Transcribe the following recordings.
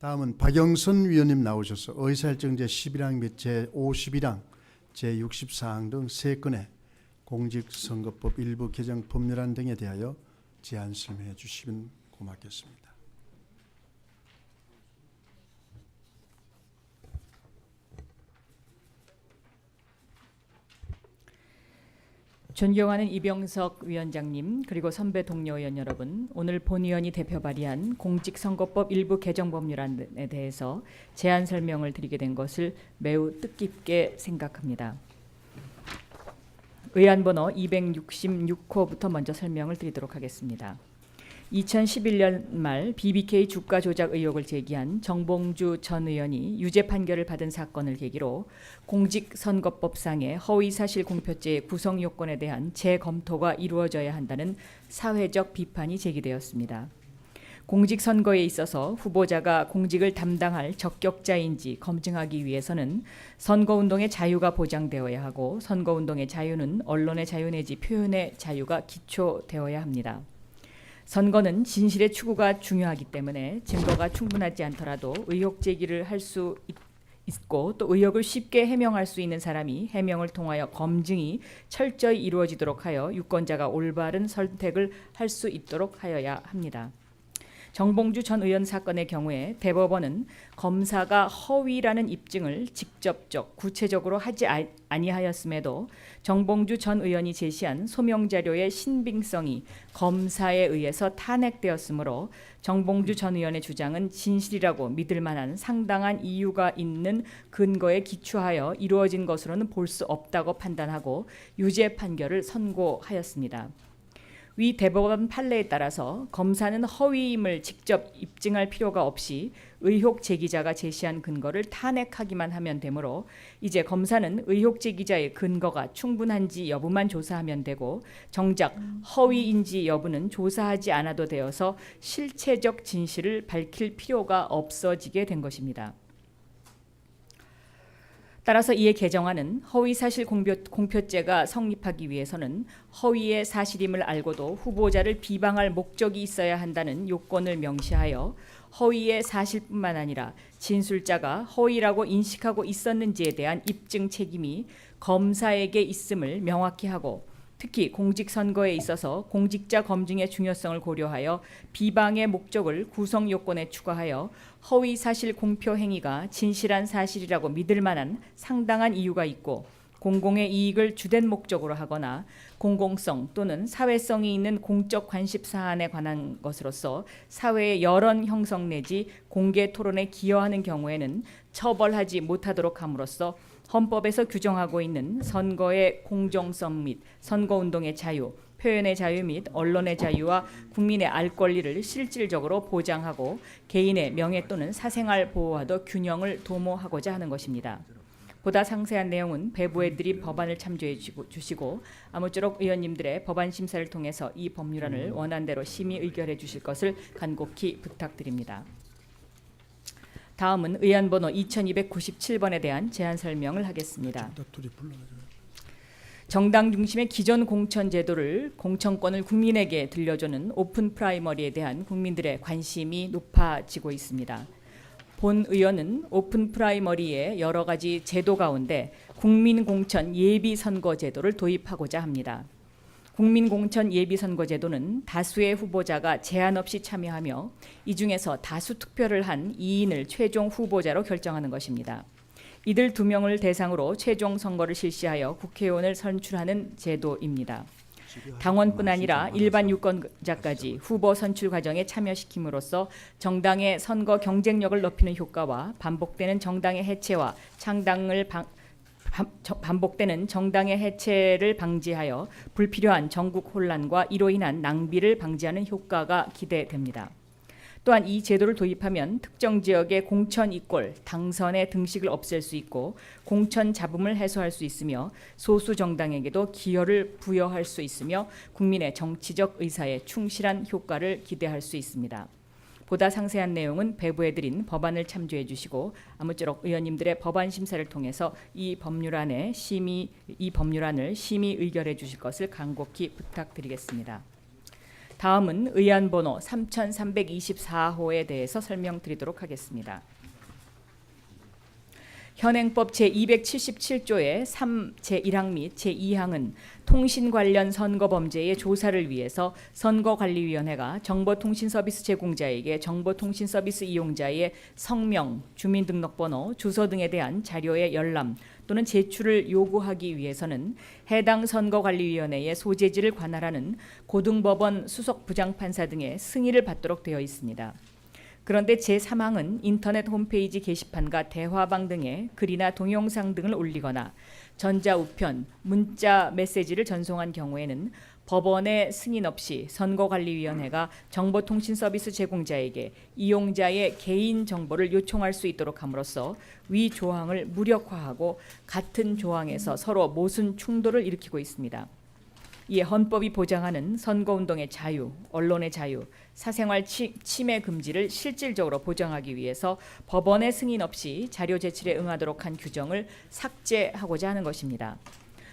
다음은 박영선 위원님 나오셔서 의사일정제 11항 및 제51항, 제64항 등세 건의 공직선거법 일부 개정 법률안 등에 대하여 제안 설명해 주시면 고맙겠습니다. 존경하는 이병석 위원장님 그리고 선배 동료 의원 여러분 오늘 본 의원이 대표 발의한 공직선거법 일부 개정 법률안에 대해서 제안 설명을 드리게 된 것을 매우 뜻깊게 생각합니다. 의안 번호 266호부터 먼저 설명을 드리도록 하겠습니다. 2011년 말 BBK 주가 조작 의혹을 제기한 정봉주 전 의원이 유죄 판결을 받은 사건을 계기로 공직선거법상의 허위사실 공표죄의 구성 요건에 대한 재검토가 이루어져야 한다는 사회적 비판이 제기되었습니다. 공직선거에 있어서 후보자가 공직을 담당할 적격자인지 검증하기 위해서는 선거운동의 자유가 보장되어야 하고 선거운동의 자유는 언론의 자유 내지 표현의 자유가 기초되어야 합니다. 선거는 진실의 추구가 중요하기 때문에 증거가 충분하지 않더라도 의혹 제기를 할 수 있고 또 의혹을 쉽게 해명할 수 있는 사람이 해명을 통하여 검증이 철저히 이루어지도록 하여 유권자가 올바른 선택을 할 수 있도록 하여야 합니다. 정봉주 전 의원 사건의 경우에 대법원은 검사가 허위라는 입증을 직접적 구체적으로 하지 아- 아니하였음에도 정봉주 전 의원이 제시한 소명 자료의 신빙성이 검사에 의해서 탄핵되었으므로 정봉주 전 의원의 주장은 진실이라고 믿을 만한 상당한 이유가 있는 근거에 기초하여 이루어진 것으로는 볼 수 없다고 판단하고 유죄 판결을 선고하였습니다. 위 대법원 판례에 따라서 검사는 허위임을 직접 입증할 필요가 없이 의혹 제기자가 제시한 근거를 탄핵하기만 하면 되므로 이제 검사는 의혹 제기자의 근거가 충분한지 여부만 조사하면 되고 정작 허위인지 여부는 조사하지 않아도 되어서 실체적 진실을 밝힐 필요가 없어지게 된 것입니다. 따라서 이에 개정안은 허위 사실 공표, 공표 죄가 성립하기 위해서는 허위의 사실임을 알고도 후보자를 비방할 목적이 있어야 한다는 요건을 명시하여 허위의 사실뿐만 아니라 진술자가 허위라고 인식하고 있었는지에 대한 입증 책임이 검사에게 있음을 명확히 하고 특히 공직선거에 있어서 공직자 검증의 중요성을 고려하여 비방의 목적을 구성 요건에 추가하여 허위 사실 공표 행위가 진실한 사실이라고 믿을 만한 상당한 이유가 있고 공공의 이익을 주된 목적으로 하거나 공공성 또는 사회성이 있는 공적 관심 사안에 관한 것으로서 사회의 여론 형성 내지 공개 토론에 기여하는 경우에는 처벌하지 못하도록 함으로써 헌법에서 규정하고 있는 선거의 공정성 및 선거운동의 자유, 표현의 자유 및 언론의 자유와 국민의 알 권리를 실질적으로 보장하고 개인의 명예 또는 사생활 보호와도 균형을 도모하고자 하는 것입니다. 보다 상세한 내용은 배부애들이 법안을 참조해 주시고- 아무쪼록 의원님들의 법안 심사를 통해서 이 법률안을 원안대로 심의 의결해 주실 것을 간곡히 부탁드립니다. 다음은 의안 번호 2297번에 대한 제안 설명을 하겠습니다. 정당 중심의 기존 공천 제도를 공천권을 국민에게 들려주는 오픈 프라이머리에 대한 국민들의 관심이 높아지고 있습니다. 본 의원은 오픈 프라이머리의 여러 가지 제도 가운데 국민 공천 예비 선거 제도를 도입하고자 합니다. 국민 공천 예비 선거 제도는 다수의 후보자가 제한 없이 참여하며 이 중에서 다수 투표를 한 2인을 최종 후보자로 결정하는 것입니다. 이들 두 명을 대상으로 최종 선거를 실시하여 국회의원을 선출하는 제도입니다. 당원뿐 아니라 일반 유권자까지 후보 선출 과정에 참여시킴으로써 정당의 선거 경쟁력을 높이는 효과와 반복되는 정당의 해체와 창당을 방, 반- 반복되는 정당의 해체를 방지하여 불필요한 전국 혼란과 이로 인한 낭비를 방지하는 효과가 기대됩니다. 또한 이 제도를 도입하면 특정 지역의 공천 이꼴, 당선의 등식을 없앨 수 있고 공천 잡음을 해소할 수 있으며 소수 정당에게도 기여를 부여할 수 있으며 국민의 정치적 의사에 충실한 효과를 기대할 수 있습니다. 보다 상세한 내용은 배부해드린 법안을 참조해 주시고 아무쪼록 의원님들의 법안 심사를 통해서 이 법률안에 심의 이 법률안을 심의 의결해 주실 것을 간곡히 부탁드리겠습니다. 다음은 의안 번호 3324호에 대해서 설명드리도록 하겠습니다. 현행법 제277조의 3 제1항 및 제2항은 통신 관련 선거 범죄의 조사를 위해서 선거관리위원회가 정보통신 서비스 제공자에게 정보통신 서비스 이용자의 성명, 주민등록번호, 주소 등에 대한 자료의 열람 또는 제출을 요구하기 위해서는 해당 선거관리위원회의 소재지를 관할하는 고등법원 수석 부장판사 등의 승인을 받도록 되어 있습니다. 그런데 제3항은 인터넷 홈페이지 게시판과 대화방 등에 글이나 동영상 등을 올리거나 전자우편, 문자 메시지를 전송한 경우에는 법원의 승인 없이 선거관리위원회가 정보통신 서비스 제공자에게 이용자의 개인 정보를 요청할 수 있도록 함으로써 위 조항을 무력화하고 같은 조항에서 서로 모순 충돌을 일으키고 있습니다. 이에 헌법이 보장하는 선거운동의 자유, 언론의 자유, 사생활 치, 침해 금지를 실질적으로 보장하기 위해서 법원의 승인 없이 자료 제출에 응하도록 한 규정을 삭제하고자 하는 것입니다.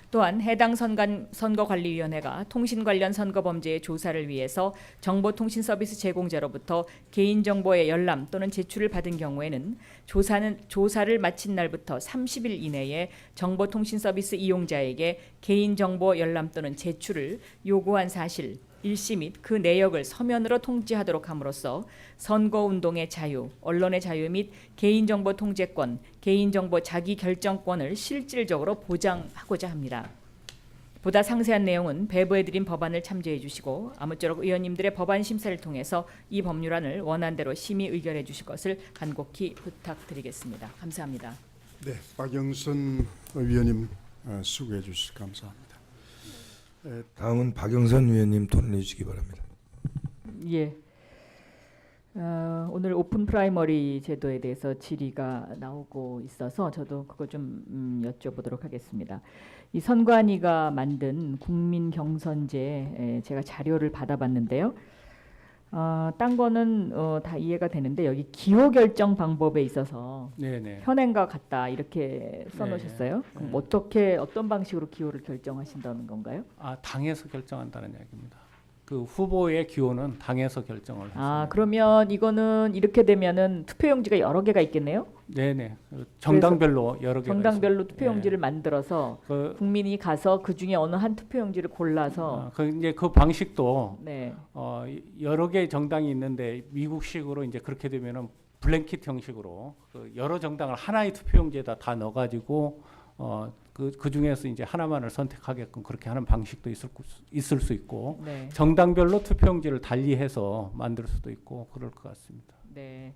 또한 해당 선관, 선거관리위원회가 통신 관련 선거 범죄의 조사를 위해서 정보통신 서비스 제공자로부터 개인정보의 열람 또는 제출을 받은 경우에는 조사는 조사를 마친 날부터 30일 이내에 정보통신 서비스 이용자에게 개인정보 열람 또는 제출을 요구한 사실 일시 및 그 내역을 서면으로 통지하도록 함으로써 선거 운동의 자유, 언론의 자유 및 개인정보 통제권, 개인정보 자기 결정권을 실질적으로 보장하고자 합니다. 보다 상세한 내용은 배부해드린 법안을 참조해 주시고 아무쪼록 의원님들의 법안 심사를 통해서 이 법률안을 원안대로 심의 의결해 주실 것을 간곡히 부탁드리겠습니다. 감사합니다. 네, 박영선 위원님 어, 수고해 주셔서 감사합니다. 에, 다음은 박영선 위원님 토론해 주시기 바랍니다. 예. 어, 오늘 오픈 프라이머리 제도에 대해서 질의가 나오고 있어서 저도 그거 좀 음, 여쭤보도록 하겠습니다. 이 선관위가 만든 국민 경선제 에, 제가 자료를 받아봤는데요. 어, 딴 거는 어, 다 이해가 되는데 여기 기호 결정 방법에 있어서 네네. 현행과 같다 이렇게 써놓으셨어요. 그럼 네. 어떻게 어떤 방식으로 기호를 결정하신다는 건가요? 아 당에서 결정한다는 얘기입니다. 그 후보의 기호는 당에서 결정을 아 했습니다. 그러면 이거는 이렇게 되면은 투표용지가 여러 개가 있겠네요. 네네. 그 정당별로 여러 개가 정당별로. 투표용지를 만들어서 예. 그, 국민이 가서 그 중에 어느 한 투표용지를 골라서 어, 그 이제 그 방식도 네. 어, 여러 개의 정당이 있는데 미국식으로 이제 그렇게 되면은 블랭킷 형식으로 그 여러 정당을 하나의 투표용지에다 다 넣어가지고 어, 그, 그 중에서 이제 하나만을 선택하게끔 그렇게 하는 방식도 있을, 수- 있을 수 있고 네. 정당별로 투표용지를 달리해서 만들 수도 있고 그럴 것 같습니다. 네.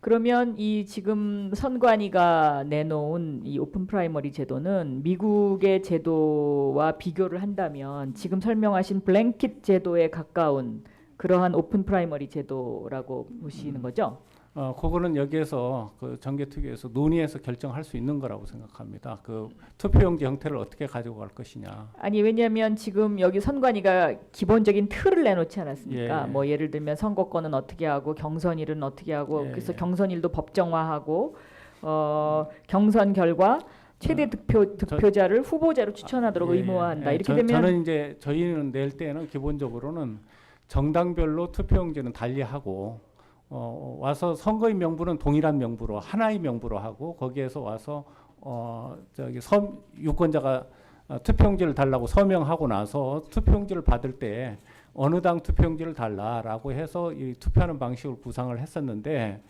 그러면 이 지금 선관위가 내놓은 이 오픈 프라이머리 제도는 미국의 제도와 비교를 한다면 지금 설명하신 블랭킷 제도에 가까운 그러한 오픈 프라이머리 제도라고 보시는 거죠? 어, 그거는 여기에서 그 정개특위에서 논의해서 결정할 수 있는 거라고 생각합니다. 그 투표용지 형태를 어떻게 가지고 갈 것이냐. 아니 왜냐하면 지금 여기 선관위가 기본적인 틀을 내놓지 않았습니까? 예. 뭐 예를 들면 선거권은 어떻게 하고 경선일은 어떻게 하고 예, 그래서 예. 경선일도 법정화하고 어, 경선 결과 최대 어, 득표 득표자를 후보자로 추천하도록 예, 예. 의무화한다. 예, 이렇게 저, 되면 저는 이제 저희는 낼 때는 기본적으로는 정당별로 투표용지는 달리하고 어, 와서 선거인 명부는 동일한 명부로 하나의 명부로 하고 거기에서 와서 어, 저기 서, 유권자가 어, 투표용지를 달라고 서명하고 나서 투표용지를 받을 때 어느 당 투표용지를 달라라고 해서 이 투표하는 방식을 구상을 했었는데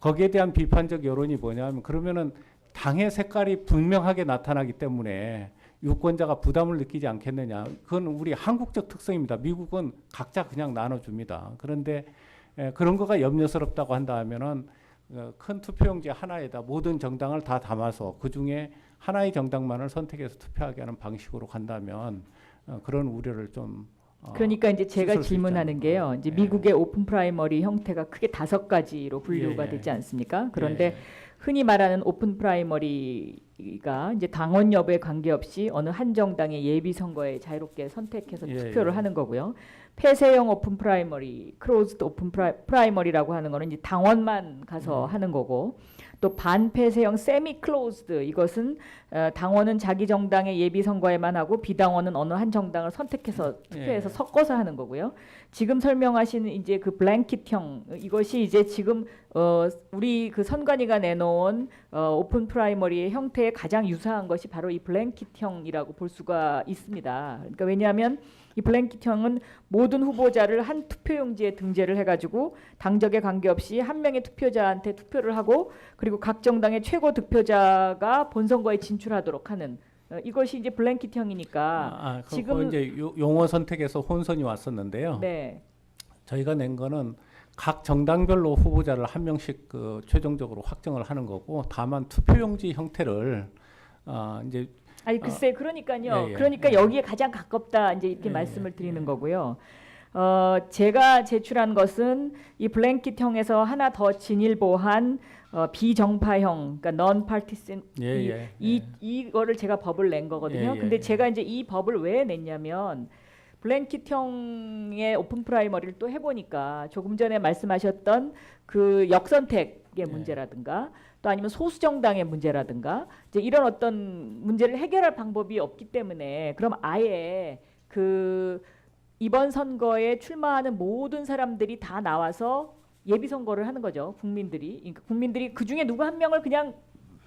거기에 대한 비판적 여론이 뭐냐면 그러면은 당의 색깔이 분명하게 나타나기 때문에 유권자가 부담을 느끼지 않겠느냐. 그건 우리 한국적 특성입니다. 미국은 각자 그냥 나눠줍니다. 그런데 에, 그런 거가 염려스럽다고 한다 하면은 어, 큰 투표용지 하나에다 모든 정당을 다 담아서 그 중에 하나의 정당만을 선택해서 투표하게 하는 방식으로 간다면 어, 그런 우려를 좀 어, 그러니까 이제 제가 질문하는. 게요. 이제 예. 미국의 오픈 프라이머리 형태가 크게 다섯 가지로 분류가 예, 예. 되지 않습니까? 그런데 예, 흔히 말하는 오픈 프라이머리가 이제 당원 여부에 관계없이 어느 한 정당의 예비 선거에 자유롭게 선택해서 예, 투표를 예. 하는 거고요. 폐쇄형 오픈 프라이머리, 크로즈드 오픈 프라이, 프라이머리라고 하는 거는 이제 당원만 가서 음. 하는 거고 또 반폐쇄형 세미 클로즈드 이것은 어, 당원은 자기 정당의 예비 선거에만 하고 비당원은 어느 한 정당을 선택해서 투표해서 예. 섞어서 하는 거고요. 지금 설명하시는 이제 그 블랭킷형 이것이 이제 지금 어 우리 그 선관위가 내놓은 어 오픈 프라이머리의 형태에 가장 유사한 것이 바로 이 블랭킷형이라고 볼 수가 있습니다. 그러니까 왜냐하면 이 블랭킷형은 모든 후보자를 한 투표용지에 등재를 해가지고 당적에 관계없이 한 명의 투표자한테 투표를 하고 그리고 각 정당의 최고 득표자가 본선거에 진출하도록 하는 어, 이것이 이제 블랭킷형이니까 아, 그, 지금- 이제 요- 용어 선택에서 혼선이 왔었는데요. 네. 저희가 낸 거는 각 정당별로 후보자를 한 명씩 그 최종적으로 확정을 하는 거고 다만 투표용지 형태를 아 이제 아니 글쎄 그러니까요. 예, 예. 그러니까 예. 여기에 가장 가깝다 이제 이렇게 예, 말씀을 예, 드리는 예. 거고요. 어 제가 제출한 것은 이 블랭킷형에서 하나 더 진일보한 어, 비정파형, 그러니까 non partisan 예, 이, 예, 이 예. 이거를 제가 법을 낸 거거든요. 근데 예. 제가 이제 이 법을 왜 냈냐면 블랭킷형의 오픈 프라이머리를 또 해보니까 조금 전에 말씀하셨던 그 역선택의 예. 문제라든가 또 아니면 소수 정당의 문제라든가 이제 이런 어떤 문제를 해결할 방법이 없기 때문에 그럼 아예 그 이번 선거에 출마하는 모든 사람들이 다 나와서 예비 선거를 하는 거죠. 국민들이 그러니까 국민들이 그 중에 누구 한 명을 그냥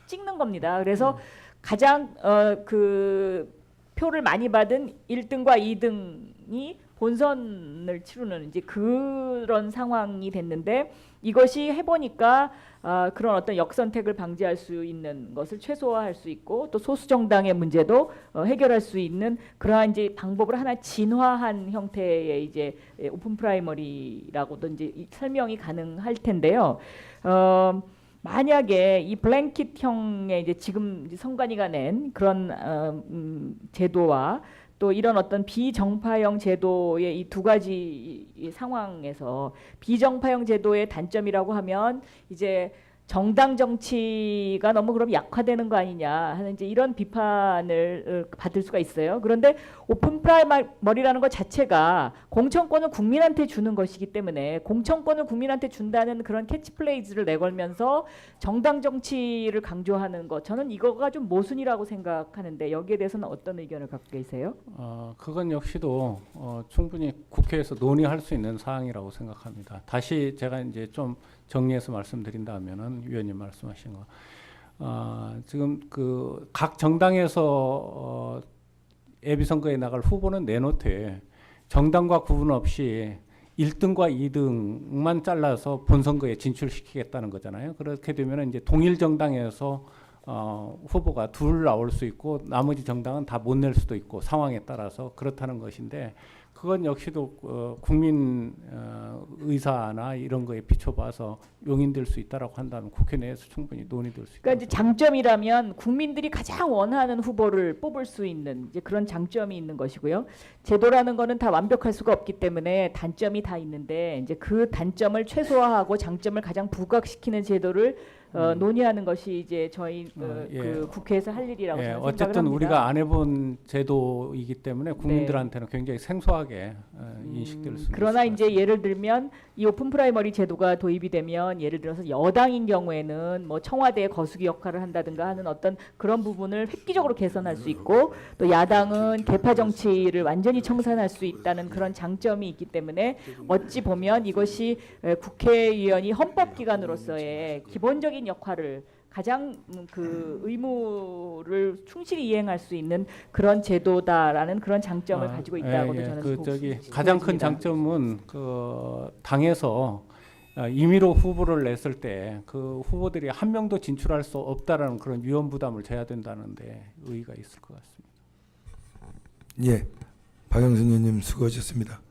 찍는 겁니다. 그래서 가장 어 그 표를 많이 받은 1등과 2등이 본선을 치르는 이제 그런 상황이 됐는데 이것이 해보니까 아, 그런 어떤 역선택을 방지할 수 있는 것을 최소화할 수 있고 또 소수 정당의 문제도 어, 해결할 수 있는 그러한 이제 방법을 하나 진화한 형태의 이제 예, 오픈 프라이머리라고도 이제 이 설명이 가능할 텐데요. 어, 만약에 이 블랭킷형의 이제 지금 이제 선관위가 낸 그런 어, 음, 제도와 또 이런 어떤 비정파형 제도의 이 두 가지 이- 이 상황에서 비정파형 제도의 단점이라고 하면 이제 정당 정치가 너무 그럼 약화되는 거 아니냐 하는 이제 이런 비판을 어, 받을 수가 있어요. 그런데 오픈 프라이머리라는 것 자체가 공천권을 국민한테 주는 것이기 때문에 공천권을 국민한테 준다는 그런 캐치플레이즈를 내걸면서 정당 정치를 강조하는 것 저는 이거가 좀 모순이라고 생각하는데 여기에 대해서는 어떤 의견을 갖고 계세요? 어, 그건 역시도 어, 충분히 국회에서 논의할 수 있는 사항이라고 생각합니다. 다시 제가 이제 좀 정리해서 말씀드린다면은 위원님 말씀하신 거, 어, 지금 그 각 정당에서 어, 예비 선거에 나갈 후보는 내놓되 정당과 구분 없이 1등과 2등만 잘라서 본선거에 진출시키겠다는 거잖아요. 그렇게 되면 이제 동일 정당에서 어, 후보가 둘 나올 수 있고 나머지 정당은 다 못 낼 수도 있고 상황에 따라서 그렇다는 것인데 그건 역시도 어, 국민 어, 의사나 이런 거에 비춰봐서 용인될 수 있다라고 한다면 국회 내에서 충분히 논의될 수 있다. 그러니까 이제 장점이라면 국민들이 가장 원하는 후보를 뽑을 수 있는 이제 그런 장점이 있는 것이고요. 제도라는 거는 다 완벽할 수가 없기 때문에 단점이 다 있는데 이제 그 단점을 최소화하고 장점을 가장 부각시키는 제도를 어, 음. 논의하는 것이 이제 저희 어, 어, 예. 그 국회에서 할 일이라고 예, 저는 생각을 어쨌든 합니다. 우리가 안 해본 제도이기 때문에 국민들한테는 굉장히 생소하게 어, 인식될 수 음, 그러나 있을 것 이제 예를 들면 이 오픈 프라이머리 제도가 도입이 되면 예를 들어서 여당인 경우에는 뭐 청와대의 거수기 역할을 한다든가 하는 어떤 그런 부분을 획기적으로 개선할 수 있고 또 야당은 개파 정치를 완전히 청산할 수 있다는 그런 장점이 있기 때문에 어찌 보면 이것이 에, 국회의원이 헌법 기관으로서의 기본적인 역할을 가장 음, 그 의무를 충실히 이행할 수 있는 그런 제도다라는 그런 장점을 아, 가지고 예, 있다고도 예. 저는 그 보- 저기 가장 큰. 장점은 그 당에서 어, 임의로 후보를 냈을 때 그 후보들이 한 명도 진출할 수 없다라는 그런 위험 부담을 져야 된다는데 의의가 있을 것 같습니다. 예, 박영선 의원님 수고하셨습니다.